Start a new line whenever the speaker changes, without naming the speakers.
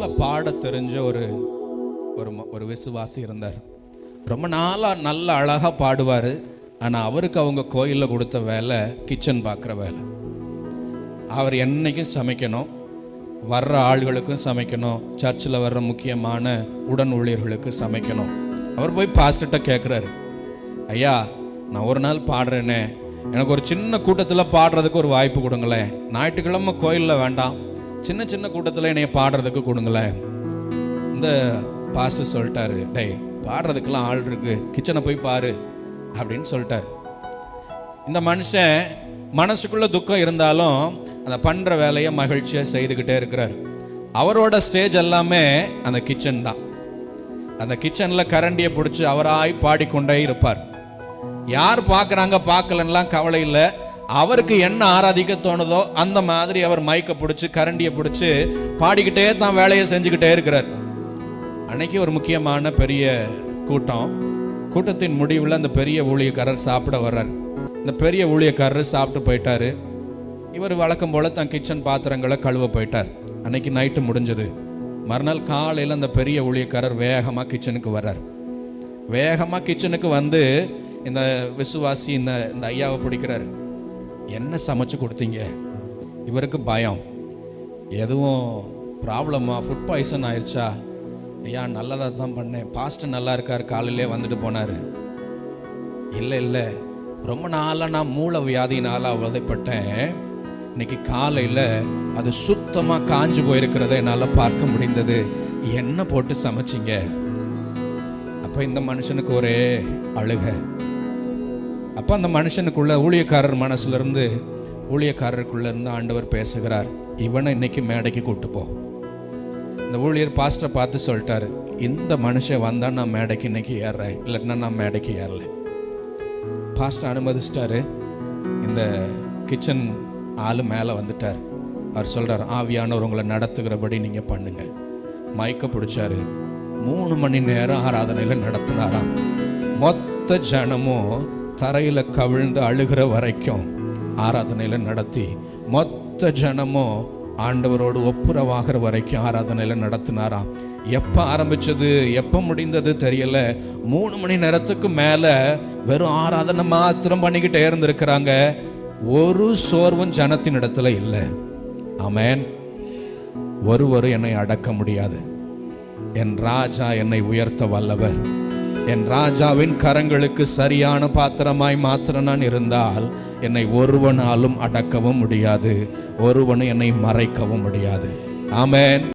நல்ல பாட தெரிஞ்ச ஒரு ஒரு ம- ஒரு விசுவாசி இருந்தார். ரொம்ப நாளாக நல்ல அழகாக பாடுவார். ஆனால் அவருக்கு அவங்க கோயிலில் கொடுத்த வேலை கிச்சன் பார்க்குற வேலை. அவர் என்னைக்கும் சமைக்கணும். வர்ற ஆள்களுக்கும் சமைக்கணும். சர்ச்சில் வர்ற முக்கியமான உடன் ஊழியர்களுக்கு சமைக்கணும். அவர் போய் பாஸ்டர்கிட்ட கேட்குறாரு ஐயா நான் ஒரு நாள் பாடுறேனே. எனக்கு ஒரு சின்ன கூட்டத்தில் பாடுறதுக்கு ஒரு வாய்ப்பு கொடுங்களேன். ஞாயிற்றுக்கிழமை கோயிலில் வேண்டாம். சின்ன சின்ன கூட்டத்தில் என்னைய பாடுறதுக்கு கொடுங்களேன். இந்த பாஸ்டர் சொல்லிட்டாரு டேய் பாடுறதுக்கெல்லாம் ஆள் இருக்கு. கிச்சனை போய் பாரு அப்படின்னு சொல்லிட்டாரு. இந்த மனுஷன் மனசுக்குள்ள துக்கம் இருந்தாலும் அந்த பண்ற வேலையை மகிழ்ச்சியாக செய்துக்கிட்டே இருக்கிறார். அவரோட ஸ்டேஜ் எல்லாமே அந்த கிச்சன் தான். அந்த கிச்சன்ல கரண்டியை பிடிச்சி அவராய் பாடிக்கொண்டே இருப்பார். யார் பார்க்குறாங்க பார்க்கலன்னெலாம் கவலை இல்லை. அவருக்கு என்ன ஆராதிக்க தோணுதோ அந்த மாதிரி அவர் மைக்கை பிடிச்சி கரண்டியை பிடிச்சி பாடிக்கிட்டே தான் வேலையை செஞ்சுக்கிட்டே இருக்கிறார். அன்னைக்கு ஒரு முக்கியமான பெரிய கூட்டம். கூட்டத்தின் முடிவில் அந்த பெரிய ஊழியக்காரர் சாப்பிட வர்றார். இந்த பெரிய ஊழியக்காரர் சாப்பிட்டு போயிட்டாரு. இவர் வழக்கம் போல தன் கிச்சன் பாத்திரங்களை கழுவ போயிட்டார். அன்னைக்கு நைட்டு முடிஞ்சது. மறுநாள் காலையில் அந்த பெரிய ஊழியக்காரர் வேகமாக கிச்சனுக்கு வர்றார். வேகமாக கிச்சனுக்கு வந்து இந்த விசுவாசி இந்த இந்த ஐயாவை பிடிக்கிறாரு. என்ன சமைச்சு கொடுத்தீங்க? இவருக்கு பயம். எதுவும் ப்ராப்ளமா? ஃபுட் பாய்சன் ஆயிடுச்சா ஐயா நல்லதாக தான் பண்ணேன். பாஸ்டர் நல்லா இருக்கார். காலையிலே வந்துட்டு போனார். இல்லை இல்லை. ரொம்ப நாளாக நான் மூளை வியாதினால அவதைப்பட்டேன். இன்னைக்கு காலையில் அது சுத்தமாக காஞ்சு போயிருக்கிறத என்னால் பார்க்க முடிந்தது. என்ன போட்டு சமைச்சிங்க. அப்போ இந்த மனுஷனுக்கு ஒரே அழுகை. அப்போ அந்த மனுஷனுக்குள்ள ஊழியக்காரர் மனசுலேருந்து ஊழியக்காரருக்குள்ளேருந்து ஆண்டவர் பேசுகிறார் இவனை இன்னைக்கு மேடைக்கு கூட்டு போ. இந்த ஊழியர் பாஸ்டரை பார்த்து சொல்லிட்டாரு இந்த மனுஷன் வந்தால் நான் மேடைக்கு இன்னைக்கு ஏறுறேன் இல்லைன்னா நான் மேடைக்கு ஏறல. பாஸ்டர் அனுமதிச்சிட்டாரு. இந்த கிச்சன் ஆள் மேலே வந்துட்டார். அவர் சொல்கிறார் ஆவியானவர் உங்களை நடத்துகிறபடி நீங்கள் பண்ணுங்க. மயக்க பிடிச்சாரு. மூணு மணி நேரம் ஆராதனையில் நடத்தினாராம். மொத்த ஜனமும் தரையில் கவிழ்ந்து அழுகிற வரைக்கும் ஆராதனையில் நடத்தி மொத்த ஜனமும் ஆண்டவரோடு ஒப்புரவாகிற வரைக்கும் ஆராதனையில் நடத்தினாராம். எப்போ ஆரம்பித்தது எப்போ முடிந்தது தெரியல. மூணு மணி நேரத்துக்கு மேலே வெறும் ஆராதனை மாத்திரம் பண்ணிக்கிட்டே இருந்திருக்கிறாங்க. ஒரு சோர்வும் ஜனத்தின் இடத்துல இல்லை. அமேன் ஒருவரும் என்னை அடக்க முடியாது. என் ராஜா என்னை உயர்த்த வல்லவர். என் ராஜாவின் கரங்களுக்கு சரியான பாத்திரமாய் மாத்திரம் நான் இருந்தால் என்னை ஒருவனாலும் அடக்கவும் முடியாது. ஒருவனும் என்னை மறைக்கவும் முடியாது. ஆமென்.